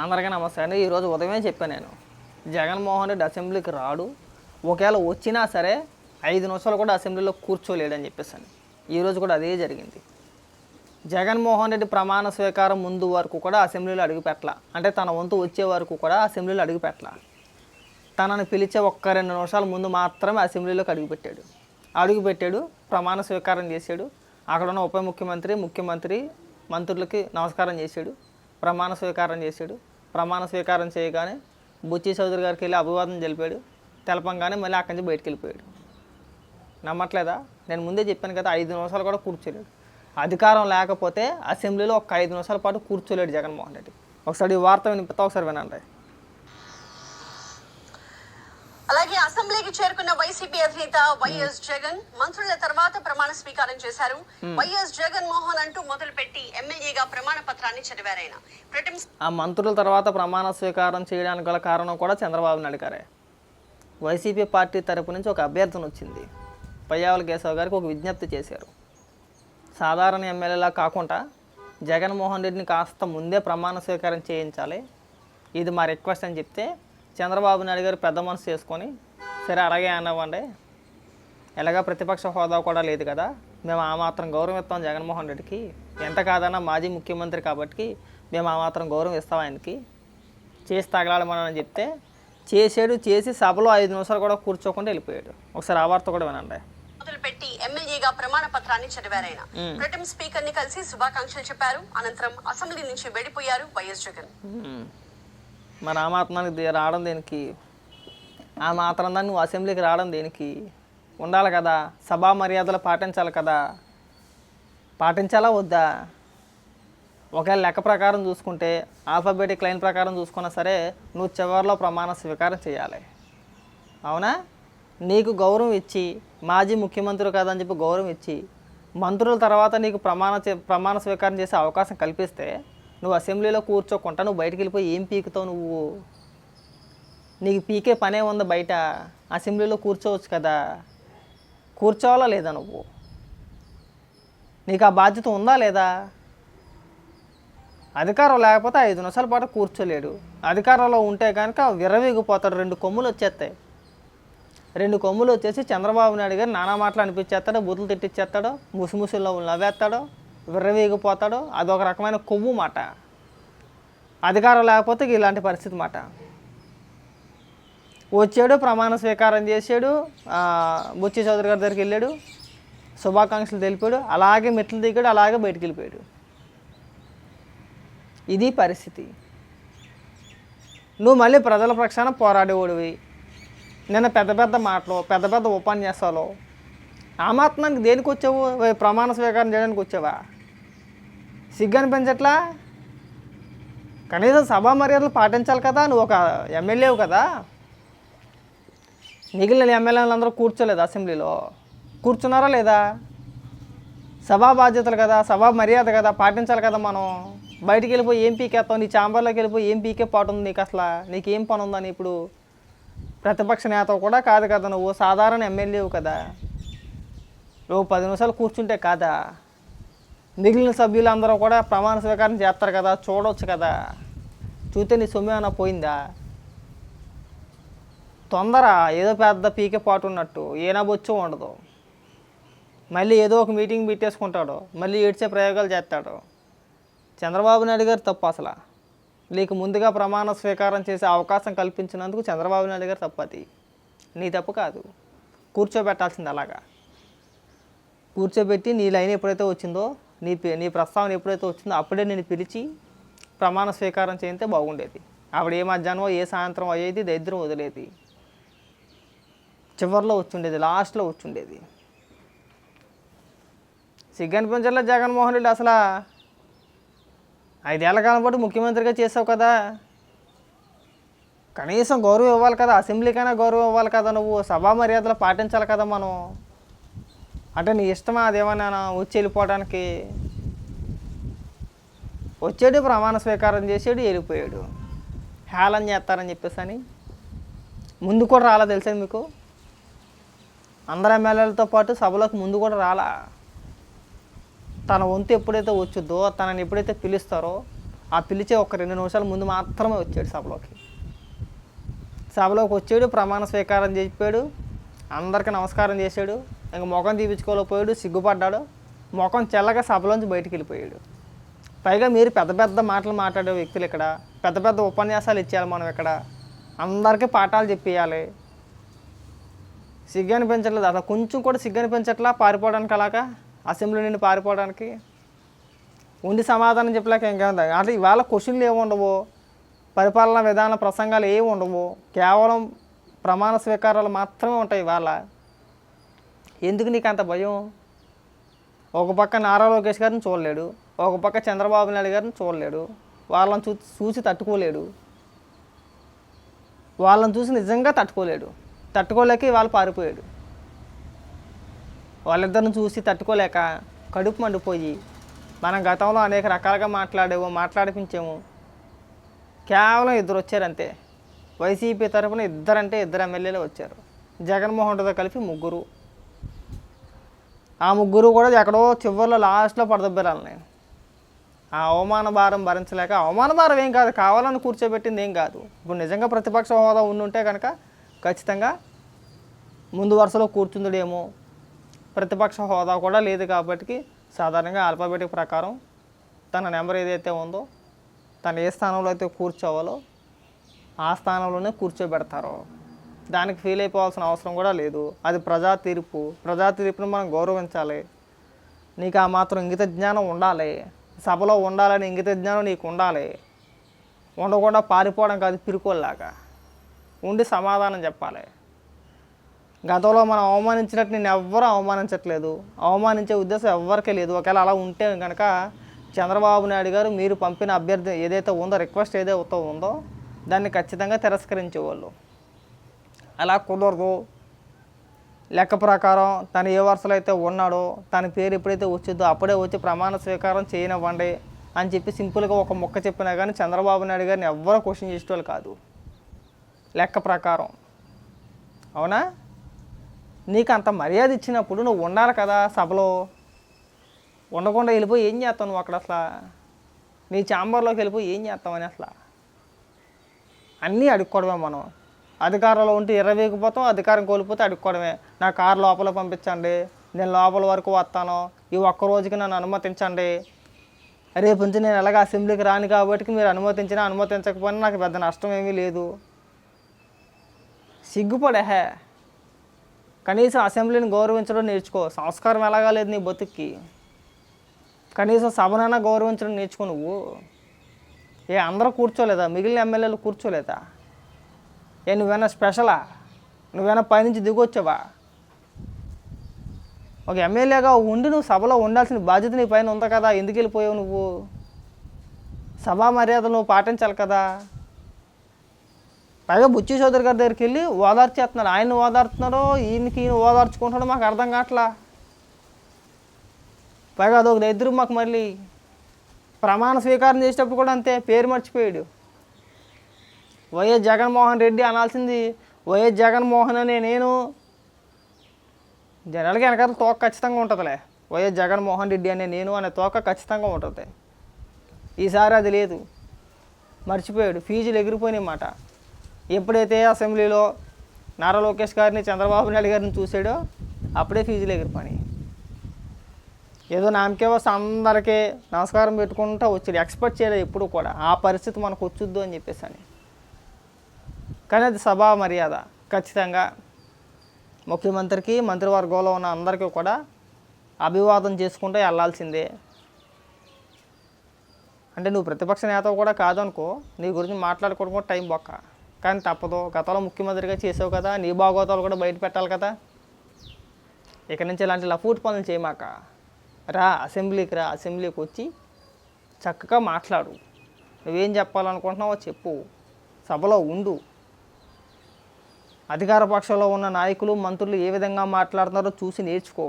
అందరికీ నమస్తే అండి. ఈరోజు ఉదయమే చెప్పాను నేను. జగన్మోహన్ రెడ్డి అసెంబ్లీకి రాడు. ఒకవేళ వచ్చినా సరే ఐదు నిమిషాలు కూడా అసెంబ్లీలో కూర్చోలేడని చెప్పేసాను ఈరోజు కూడా అదే జరిగింది. జగన్మోహన్ రెడ్డి ప్రమాణ స్వీకారం ముందు వరకు కూడా అసెంబ్లీలో అడుగుపెట్టల అంటే తన వంతు వచ్చే వరకు కూడా అసెంబ్లీలో అడుగుపెట్టల తనను పిలిచే ఒక్క రెండు నిమిషాల ముందు మాత్రమే అసెంబ్లీలోకి అడుగుపెట్టాడు అడుగుపెట్టాడు ప్రమాణ స్వీకారం చేశాడు. అక్కడ ఉన్న ఉప ముఖ్యమంత్రి ముఖ్యమంత్రి మంత్రులకి నమస్కారం చేశాడు. ప్రమాణ స్వీకారం చేశాడు. ప్రమాణ స్వీకారం చేయగానే బుచ్చి చౌదరి గారికి వెళ్ళి అభివాదం తెలిపాడు. తెలపంగానే మళ్ళీ అక్కడి నుంచి బయటికి వెళ్ళిపోయాడు. నమ్మట్లేదా? నేను ముందే చెప్పాను కదా ఐదు నిమిషాలు కూడా కూర్చోలేడు. అధికారం లేకపోతే అసెంబ్లీలో ఒక ఐదు నిమిషాల పాటు కూర్చోలేడు జగన్మోహన్ రెడ్డి. ఒకసారి వార్త వినిపిస్తా ఒకసారి వినండి. అలాగే అసెంబ్లీకి చేరుకున్న వైసీపీ అధినేత వైఎస్ జగన్ మంత్రుల తర్వాత ప్రమాణ స్వీకారం చేశారు. వైఎస్ జగన్ మోహన్ అంటూ మొదలుపెట్టి ఎమ్మెల్యేగా ప్రమాణ పత్రాన్ని చదివారాయన ఆ మంత్రుల తర్వాత ప్రమాణ స్వీకారం చేయడానికి గల కారణం కూడా చంద్రబాబు నాయుడు గారే. వైసీపీ పార్టీ తరపు నుంచి ఒక అభ్యర్థన వచ్చింది. పయ్యావుల కేశవ్ గారికి ఒక విజ్ఞప్తి చేశారు. సాధారణ ఎమ్మెల్యేలా కాకుండా జగన్మోహన్ రెడ్డిని కాస్త ముందే ప్రమాణ స్వీకారం చేయించాలి. ఇది మా రిక్వెస్ట్ అని చెప్తే చంద్రబాబు నాయుడు గారు పెద్ద మనసు చేసుకొని సరే అలాగే అన్నవ్వండి ఎలాగా ప్రతిపక్ష హోదా కూడా లేదు కదా. మేము ఆ మాత్రం గౌరవం ఇస్తాం జగన్మోహన్ రెడ్డికి. ఎంత కాదన్నా మాజీ ముఖ్యమంత్రి కాబట్టి మేము ఆ మాత్రం గౌరవం ఇస్తాం ఆయనకి. చేసి తగలాడమని చెప్తే చేసాడు చేసి సభలో ఐదు నిమిషాలు కూడా కూర్చోకుండా వెళ్ళిపోయాడు. ఒకసారి ఆ వార్త కూడా వినండి. మొదలుపెట్టి ఎమ్మెల్యేగా ప్రమాణ పత్రాన్ని చదివారాయన ప్రొటెం స్పీకర్ని కలిసి శుభాకాంక్షలు చెప్పారు. అనంతరం అసెంబ్లీ నుంచి వెడిపోయారు వైఎస్ జగన్. మ్మ్. మరి ఆ మాత్రానికి రావడం దేనికి? ఆ మాత్రం దాన్ని నువ్వు అసెంబ్లీకి రావడం దేనికి? ఉండాలి కదా. సభా మర్యాదలు పాటించాలి కదా. పాటించాలా వద్దా? ఒకవేళ లెక్క ప్రకారం చూసుకుంటే ఆల్ఫాబెటిక్ లైన్ ప్రకారం చూసుకున్నా సరే నువ్వు చివరిలో ప్రమాణ స్వీకారం చేయాలి. అవునా? నీకు గౌరవం ఇచ్చి మాజీ ముఖ్యమంత్రి కాదని చెప్పి గౌరవం ఇచ్చి మంత్రుల తర్వాత నీకు ప్రమాణ చే- ప్రమాణ స్వీకారం చేసే అవకాశం కల్పిస్తే నువ్వు అసెంబ్లీలో కూర్చోకుండా నువ్వు బయటికి వెళ్ళిపోయి ఏం పీకుతావు నువ్వు? నీకు పీకే పనే ఉంది బయట. అసెంబ్లీలో కూర్చోవచ్చు కదా. కూర్చోవాలా లేదా నువ్వు? నీకు ఆ బాధ్యత ఉందా లేదా? అధికారం లేకపోతే ఐదు నిమిషాల పాటు కూర్చోలేడు. అధికారంలో ఉంటే కనుక విర్రవీగిపోతాడు. రెండు కొమ్ములు వచ్చేస్తాయి. రెండు కొమ్ములు వచ్చేసి చంద్రబాబు నాయుడు గారు నానా మాటలు అనిపించేస్తాడో బూతులు తిట్టిచ్చేస్తాడో ముసిముసిలో నవ్వేస్తాడో విర్రవీగిపోతాడో అదొక రకమైన కొవ్వు మాట. అధికారం లేకపోతే ఇలాంటి పరిస్థితి మాట. వచ్చాడు ప్రమాణ స్వీకారం చేశాడు బుచ్చి చౌదరి గారి దగ్గరికి వెళ్ళాడు శుభాకాంక్షలు తెలిపాడు అలాగే మెట్లు దిగాడు అలాగే బయటికి వెళ్ళిపోయాడు. ఇది పరిస్థితి. నువ్వు మళ్ళీ ప్రజల పక్షాన పోరాడేవాడివి. నిన్న పెద్ద పెద్ద మాటలు పెద్ద పెద్ద ఉపన్యాసాలు ఆ దేనికి వచ్చావు? ప్రమాణ స్వీకారం చేయడానికి వచ్చావా? సిగ్గు అనిపించట్లా? కనీసం సభా మర్యాదలు పాటించాలి కదా నువ్వు ఒక ఎమ్మెల్యేవు కదా. మిగిలిన ఎమ్మెల్యేలు అందరూ కూర్చోలేదు అసెంబ్లీలో? కూర్చున్నారా లేదా? సభా బాధ్యతలు కదా సభా మర్యాద కదా పాటించాలి కదా మనం. బయటికి వెళ్ళిపోయి ఏం పీకేస్తావు? నీ ఛాంబర్లోకి వెళ్ళిపోయి ఏం పీకే పాటు ఉంది నీకు అసలు? నీకేం పని ఉందని ఇప్పుడు? ప్రతిపక్ష నేత కూడా కాదు కదా నువ్వు సాధారణ ఎమ్మెల్యేవు కదా. నువ్వు పది నిమిషాలు కూర్చుంటే కాదా? మిగిలిన సభ్యులందరూ కూడా ప్రమాణ స్వీకారం చేస్తారు కదా చూడవచ్చు కదా. చూస్తే నీ సొమ్ము ఏమైనా పోయిందా? తొందర ఏదో పెద్ద పీకే పాటు ఉన్నట్టు. ఏనాబొచ్చు ఉండదు. మళ్ళీ ఏదో ఒక మీటింగ్ పెట్టేసుకుంటాడు. మళ్ళీ ఏడ్చే ప్రయోగాలు చేస్తాడు. చంద్రబాబు నాయుడు గారు తప్పు అసలు. నీకు ముందుగా ప్రమాణ స్వీకారం చేసే అవకాశం కల్పించినందుకు చంద్రబాబు నాయుడు గారు తప్పది నీ తప్పు కాదు. కూర్చోబెట్టాల్సింది అలాగా. కూర్చోబెట్టి నీ లైన్ ఎప్పుడైతే వచ్చిందో నీ పే- నీ ప్రస్తావన ఎప్పుడైతే వచ్చిందో అప్పుడే నేను పిలిచి ప్రమాణ స్వీకారం చేయితే బాగుండేది. ఆవిడ ఏ మధ్యాహ్నం ఏ సాయంత్రం అయ్యేది దరిద్రం వదిలేది. చివరిలో వచ్చుండేది లాస్ట్లో వచ్చుండేది. సిగ్గనిపించలే జగన్మోహన్ రెడ్డి అసలు ఐదేళ్ళ కాలం పాటు ముఖ్యమంత్రిగా చేసావు కదా. కనీసం గౌరవం ఇవ్వాలి కదా అసెంబ్లీకైనా గౌరవం ఇవ్వాలి కదా నువ్వు సభా మర్యాదలు పాటించాలి కదా మనం. అంటే నీ ఇష్టమా అదేమన్నా వచ్చి వెళ్ళిపోవడానికి? వచ్చాడు ప్రమాణ స్వీకారం చేసాడు వెళ్ళిపోయాడు. హేళన చేస్తారని చెప్పేసి అని ముందు కూడా రాలా తెలుసా మీకు? అందరు ఎమ్మెల్యేలతో పాటు సభలోకి ముందు కూడా రాలా? తన వంతు ఎప్పుడైతే వచ్చుద్దో తనని ఎప్పుడైతే పిలుస్తారో ఆ పిలిచే ఒక రెండు నిమిషాల ముందు మాత్రమే వచ్చాడు సభలోకి. సభలోకి వచ్చాడు ప్రమాణ స్వీకారం చెప్పాడు అందరికీ నమస్కారం చేశాడు ఇంక ముఖం తీపించుకోలేకపోయాడు సిగ్గుపడ్డాడు. ముఖం చెల్లగా సభలోంచి బయటికి వెళ్ళిపోయాడు. పైగా మీరు పెద్ద పెద్ద మాటలు మాట్లాడే వ్యక్తులు ఇక్కడ. పెద్ద పెద్ద ఉపన్యాసాలు ఇచ్చేయాలి మనం ఇక్కడ. అందరికీ పాఠాలు చెప్పేయాలి. సిగ్గు అనిపించట్లేదు. అసలు కొంచెం కూడా సిగ్గు అనిపించట్లా పారిపోవడానికి అలాగా? అసెంబ్లీ నుండి పారిపోవడానికి? ఉండి సమాధానం చెప్పలేక ఇంకా అంటే ఇవాళ క్వశ్చన్లు ఏమి ఉండవు? పరిపాలన విధాన ప్రసంగాలు ఏమి ఉండవు? కేవలం ప్రమాణ స్వీకారాలు మాత్రమే ఉంటాయి ఇవాళ. ఎందుకు నీకు అంత భయం? ఒక పక్క నారా లోకేష్ గారిని చూడలేడు ఒక పక్క చంద్రబాబు నాయుడు గారిని చూడలేడు వాళ్ళని చూ చూసి తట్టుకోలేడు. వాళ్ళని చూసి నిజంగా తట్టుకోలేడు. తట్టుకోలేక వాళ్ళు పారిపోయాడు. వాళ్ళిద్దరిని చూసి తట్టుకోలేక కడుపు మండిపోయి మనం గతంలో అనేక రకాలుగా మాట్లాడాము మాట్లాడిపించాము కేవలం ఇద్దరు వచ్చారంతే వైసీపీ తరఫున ఇద్దరంటే ఇద్దరు ఎమ్మెల్యేలు వచ్చారు. జగన్మోహన్ రెడ్డితో కలిపి ముగ్గురు. ఆ ముగ్గురు కూడా ఎక్కడో చివరిలో లాస్ట్లో పడదొబ్బరాలని ఆ అవమాన భారం భరించలేక అవమాన భారం ఏం కాదు కావాలని కూర్చోబెట్టింది ఏం కాదు. ఇప్పుడు నిజంగా ప్రతిపక్ష హోదా ఉండుంటే కనుక ఖచ్చితంగా ముందు వరుసలో కూర్చుందుడేమో. ప్రతిపక్ష హోదా కూడా లేదు కాబట్టి సాధారణంగా ఆల్ఫాబెటిక్ ప్రకారం తన నెంబర్ ఏదైతే ఉందో తను ఏ స్థానంలో అయితే కూర్చోవాలో ఆ స్థానంలోనే కూర్చోబెడతారు. దానికి ఫీల్ అయిపోవాల్సిన అవసరం కూడా లేదు. అది ప్రజా తీర్పు. ప్రజా తీర్పును మనం గౌరవించాలి. నీకు ఆ మాత్రం ఇంగిత జ్ఞానం ఉండాలి. సభలో ఉండాలని ఇంగిత జ్ఞానం నీకు ఉండాలి. ఉండకుండా పారిపోవడం కాదు పిరుకోల్లాగా. ఉండి సమాధానం చెప్పాలి. గతంలో మనం అవమానించినట్టు నేను ఎవ్వరూ అవమానించట్లేదు. అవమానించే ఉద్దేశం ఎవ్వరికీ లేదు. ఒకవేళ అలా ఉంటే కనుక చంద్రబాబు నాయుడు గారు మీరు పంపిన అభ్యర్థి ఏదైతే ఉందో రిక్వెస్ట్ ఏదైతే ఉందో దాన్ని ఖచ్చితంగా తిరస్కరించేవాళ్ళు. అలా కుదరదు. లెక్క ప్రకారం తను ఏ వరుసలో అయితే ఉన్నాడో తన పేరు ఎప్పుడైతే వచ్చిందో అప్పుడే వచ్చి ప్రమాణ స్వీకారం చేయనివ్వండి అని చెప్పి సింపుల్గా ఒక మొక్క చెప్పినా కానీ చంద్రబాబు నాయుడు గారిని ఎవ్వరూ క్వశ్చన్ చేసేవాళ్ళు కాదు. లెక్క ప్రకారం. అవునా? నీకు అంత మర్యాద ఇచ్చినప్పుడు నువ్వు ఉండాలి కదా సభలో. ఉండకుండా వెళ్ళిపోయి ఏం చేస్తావు నువ్వు అక్కడ అసలు? నీ ఛాంబర్లోకి వెళ్ళిపోయి ఏం చేస్తావని అసలు? అన్నీ అడుక్కోవడమే మనం. అధికారంలో ఉంటే ఇరవేగిపోతాం అధికారం కోల్పోతే అడుక్కోవడమే. నా కారు లోపల పంపించండి నేను లోపల వరకు వస్తాను ఈ ఒక్క రోజుకి నన్ను అనుమతించండి. రేపు నుంచి నేను ఎలాగ అసెంబ్లీకి రాను కాబట్టి మీరు అనుమతించినా అనుమతించకపోయినా నాకు పెద్ద నష్టం ఏమీ లేదు. సిగ్గుపడే హే. కనీసం అసెంబ్లీని గౌరవించడం నేర్చుకో. సంస్కారం ఎలాగా లేదు నీ బతుక్కి. కనీసం సభనైనా గౌరవించడం నేర్చుకో నువ్వు. ఏ అందరూ కూర్చోలేదా? మిగిలిన ఎమ్మెల్యేలు కూర్చోలేదా? ఏ నువ్వేనా స్పెషలా? నువ్వేనా పైనుంచి దిగొచ్చావా? ఒక ఎమ్మెల్యేగా ఉండి నువ్వు సభలో ఉండాల్సిన బాధ్యత నీ పైన ఉంది కదా ఎందుకు వెళ్ళిపోయావు నువ్వు? సభా మర్యాదలు నువ్వు పాటించాలి కదా. పైగా బుచ్చి చౌదరి గారి దగ్గరికి వెళ్ళి ఓదార్చేస్తున్నారు. ఆయన ఓదార్తున్నాడో ఈయనకి ఈయన ఓదార్చుకుంటాడో మాకు అర్థం కావట్లా? పైగా అదొక దరిద్రం మాకు మళ్ళీ. ప్రమాణ స్వీకారం చేసేటప్పుడు కూడా అంతే పేరు మర్చిపోయాడు. వైఎస్ జగన్మోహన్ రెడ్డి అనాల్సింది. వైఎస్ జగన్మోహన్ అనే నేను. జనాలకి వెనకాల తోక ఖచ్చితంగా ఉంటుందిలే. వైఎస్ జగన్మోహన్ రెడ్డి అనే నేను అనే తోక ఖచ్చితంగా ఉంటుంది. ఈసారి అది లేదు. మర్చిపోయాడు. ఫీజులు ఎగిరిపోయినాయి మాట ఎప్పుడైతే అసెంబ్లీలో నారా లోకేష్ గారిని చంద్రబాబు నాయుడు గారిని చూసాడో అప్పుడే ఫీజులు ఎగిరిపోయినాయి. ఏదో నామకే వస్తే అందరికీ నమస్కారం పెట్టుకుంటూ వచ్చాడు. ఎక్స్పెక్ట్ చేయలేదు ఎప్పుడు కూడా. ఆ పరిస్థితి మనకు వచ్చుద్దు అని చెప్పేసి అని. కానీ అది సభా మర్యాద. ఖచ్చితంగా ముఖ్యమంత్రికి మంత్రివర్గంలో ఉన్న అందరికీ కూడా అభివాదం చేసుకుంటూ వెళ్ళాల్సిందే అంటే నువ్వు ప్రతిపక్ష నేత కూడా కాదనుకో నీ గురించి మాట్లాడుకోవడం కూడా టైం బొక్క. కానీ తప్పదు. గతంలో ముఖ్యమంత్రిగా చేసావు కదా నీ భాగోతాలు కూడా బయట పెట్టాలి కదా. ఇక నుంచి ఇలాంటి లఫూట్ పనులు చేయమాక. రా అసెంబ్లీకి రా అసెంబ్లీకి వచ్చి చక్కగా మాట్లాడు. నువ్వేం చెప్పాలనుకుంటున్నావో చెప్పు. సభలో ఉండు. అధికార పక్షంలో ఉన్న నాయకులు మంత్రులు ఏ విధంగా మాట్లాడుతున్నారో చూసి నేర్చుకో.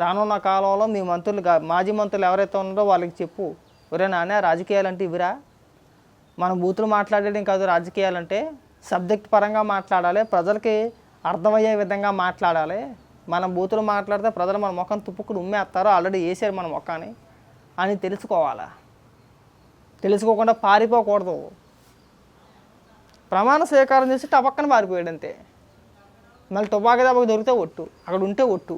రానున్న కాలంలో మీ మంత్రులు మాజీ మంత్రులు ఎవరైతే ఉన్నారో వాళ్ళకి చెప్పు. ఒరే నాన్న రాజకీయాలు అంటే ఇవిరా? మనం బూతులు మాట్లాడడం కాదు రాజకీయాలంటే. సబ్జెక్ట్ పరంగా మాట్లాడాలి ప్రజలకి అర్థమయ్యే విధంగా మాట్లాడాలి. మనం బూతులు మాట్లాడితే ప్రజలు మన ముఖం తుప్పుకుని ఉమ్మేస్తారు ఆల్రెడీ వేసారు మన ముఖాన్ని అని తెలుసుకోవాలా? తెలుసుకోకుండా పారిపోకూడదు. ప్రమాణ స్వీకారం చేసి టపక్కన పారిపోయాడు అంతే మళ్ళీ తుపాకీ దెబ్బకి దొరికితే ఒట్టు అక్కడ ఉంటే ఒట్టు.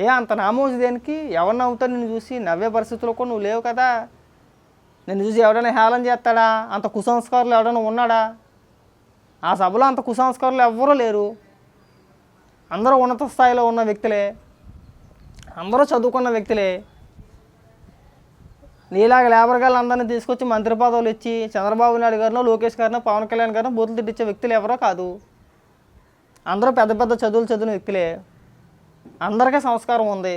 ఏ అంత నామోజు దేనికి? ఎవరు నవ్వుతారు నిన్ను చూసి? నవ్వే పరిస్థితుల్లో కూడా నువ్వు లేవు కదా. నిన్ను చూసి ఎవడైనా హేళన చేస్తాడా? అంత కుసంస్కారులు ఎవడైనా ఉన్నాడా? ఆ సభలో అంత కుసంస్కారులు ఎవ్వరూ లేరు. అందరూ ఉన్నత స్థాయిలో ఉన్న వ్యక్తులే. అందరూ చదువుకున్న వ్యక్తులే. నీలాగా లేబర్ గారు అందరినీ తీసుకొచ్చి మంత్రి పదవులు ఇచ్చి చంద్రబాబు నాయుడు గారినో లోకేష్ గారినో పవన్ కళ్యాణ్ గారినో బూతులు తిట్టించే వ్యక్తులు ఎవరో కాదు. అందరూ పెద్ద పెద్ద చదువులు చదివిన వ్యక్తులే. అందరికీ సంస్కారం ఉంది.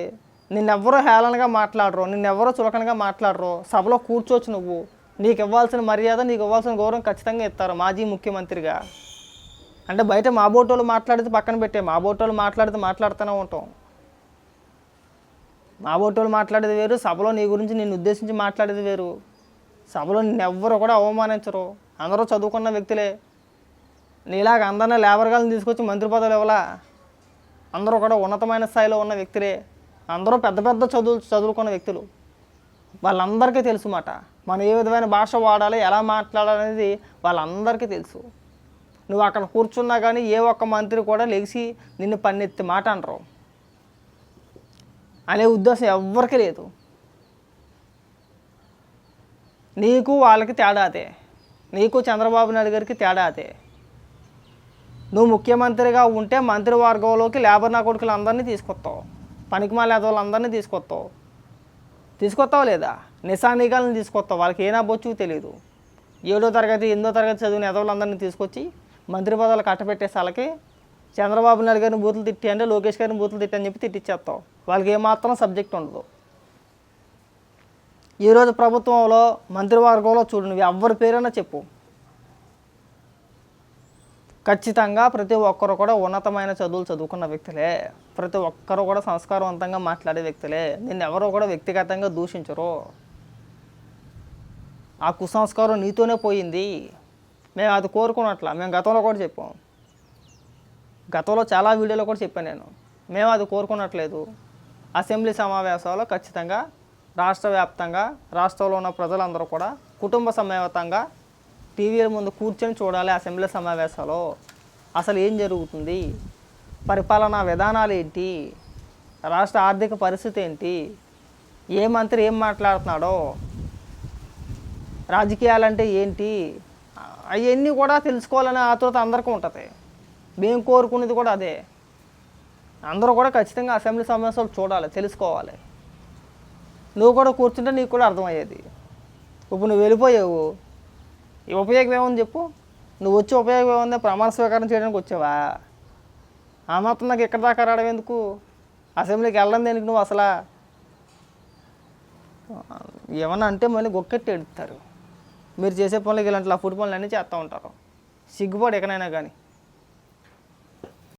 నిన్నెవ్వరూ హేళనగా మాట్లాడరు నిన్నెవ్వరూ చులకనగా మాట్లాడరు. సభలో కూర్చోవచ్చు నువ్వు. నీకు ఇవ్వాల్సిన మర్యాద నీకు ఇవ్వాల్సిన గౌరవం ఖచ్చితంగా ఇస్తారు మాజీ ముఖ్యమంత్రిగా. అంటే బయట మా బోటోళ్ళు మాట్లాడితే పక్కన పెట్టే మా బోటోళ్ళు మాట్లాడితే మాట్లాడుతూనే ఉంటాం. మా బోటోళ్ళు మాట్లాడేది వేరు సభలో నీ గురించి నిన్ను ఉద్దేశించి మాట్లాడేది వేరు. సభలో నిన్నెవ్వరు కూడా అవమానించరు. అందరూ చదువుకున్న వ్యక్తులే. నీలాగ అందరినీ లేబర్గాలను తీసుకొచ్చి మంత్రి పదవులు ఇవ్వలా? అందరూ కూడా ఉన్నతమైన స్థాయిలో ఉన్న వ్యక్తులే. అందరూ పెద్ద పెద్ద చదువులు చదువుకున్న వ్యక్తులు. వాళ్ళందరికీ తెలుసు మాట. మనం ఏ విధమైన భాష వాడాలి ఎలా మాట్లాడాలనేది వాళ్ళందరికీ తెలుసు. నువ్వు అక్కడ కూర్చున్నా కానీ ఏ ఒక్క మంత్రి కూడా లేచి నిన్ను పన్నెత్తి మాట అనరు. అనే ఉద్దేశం ఎవ్వరికీ లేదు. నీకు వాళ్ళకి తేడా అదే. నీకు చంద్రబాబు నాయుడు గారికి తేడా అదే. నువ్వు ముఖ్యమంత్రిగా ఉంటే మంత్రివర్గంలోకి లేబర్ నా కొడుకులు అందరినీ తీసుకొస్తావు. పనికిమాల వాళ్ళందరినీ తీసుకొస్తావు. తీసుకొస్తావు లేదా? నిశానిగాలను తీసుకొస్తావు. వాళ్ళకి ఏనా బొచ్చు తెలియదు ఏడో తరగతి ఎనిమిదో తరగతి చదివిన ఎదవులందరినీ తీసుకొచ్చి మంత్రి పదవులు కట్టబెట్టే వాళ్ళకి చంద్రబాబు నాయుడు గారిని బూతులు తిట్టి అంటే లోకేష్ గారిని బూతులు తిట్టి అని చెప్పి తిట్టిచ్చేస్తావు వాళ్ళకి ఏమాత్రం సబ్జెక్ట్ ఉండదు. ఈరోజు ప్రభుత్వంలో మంత్రివర్గంలో చూడు నువ్వు ఎవరి పేరైనా చెప్పు. ఖచ్చితంగా ప్రతి ఒక్కరు కూడా ఉన్నతమైన చదువులు చదువుకున్న వ్యక్తులే. ప్రతి ఒక్కరు కూడా సంస్కారవంతంగా మాట్లాడే వ్యక్తులే. నిన్ను ఎవరో కూడా వ్యక్తిగతంగా దూషించరు. ఆ కుసంస్కారం నీతోనే పోయింది. మేము అది కోరుకున్నట్ల. మేము గతంలో కూడా చెప్పాం. గతంలో చాలా వీడియోలో కూడా చెప్పాను నేను. మేము అది కోరుకున్నట్లేదు. అసెంబ్లీ సమావేశాల్లో ఖచ్చితంగా రాష్ట్ర వ్యాప్తంగా రాష్ట్రంలో ఉన్న ప్రజలందరూ కూడా కుటుంబ సమేతంగా టీవీల ముందు కూర్చొని చూడాలి అసెంబ్లీ సమావేశాలు అసలు ఏం జరుగుతుంది? పరిపాలనా విధానాలు ఏంటి? రాష్ట్ర ఆర్థిక పరిస్థితి ఏంటి? ఏ మంత్రి ఏం మాట్లాడుతున్నాడో? రాజకీయాలంటే ఏంటి? అవన్నీ కూడా తెలుసుకోవాలనే ఆతృత అందరికీ ఉంటుంది. మేము కోరుకునేది కూడా అదే. అందరూ కూడా ఖచ్చితంగా అసెంబ్లీ సమావేశాలు చూడాలి తెలుసుకోవాలి. నువ్వు కూడా కూర్చుంటే నీకు కూడా అర్థమయ్యేది. ఇప్పుడు నువ్వు వెళ్ళిపోయావు. ఈ ఉపయోగం ఏముంది చెప్పు? నువ్వు వచ్చి ఉపయోగం ఏముంది? ప్రమాణ స్వీకారం చేయడానికి వచ్చావా? ఆ మాత్రం నాకు ఇక్కడ దాకా రావడం ఎందుకు? అసెంబ్లీకి వెళ్ళడం దేనికి నువ్వు అసలు? ఏమన్నా అంటే మళ్ళీ గొక్కెట్టి ఎడుతారు మీరు చేసే పనులకి ఇలాంటి ఫుడ్ పనులు అన్నీ చేస్తూ ఉంటారు. సిగ్గుపడి ఎక్కడైనా కానీ.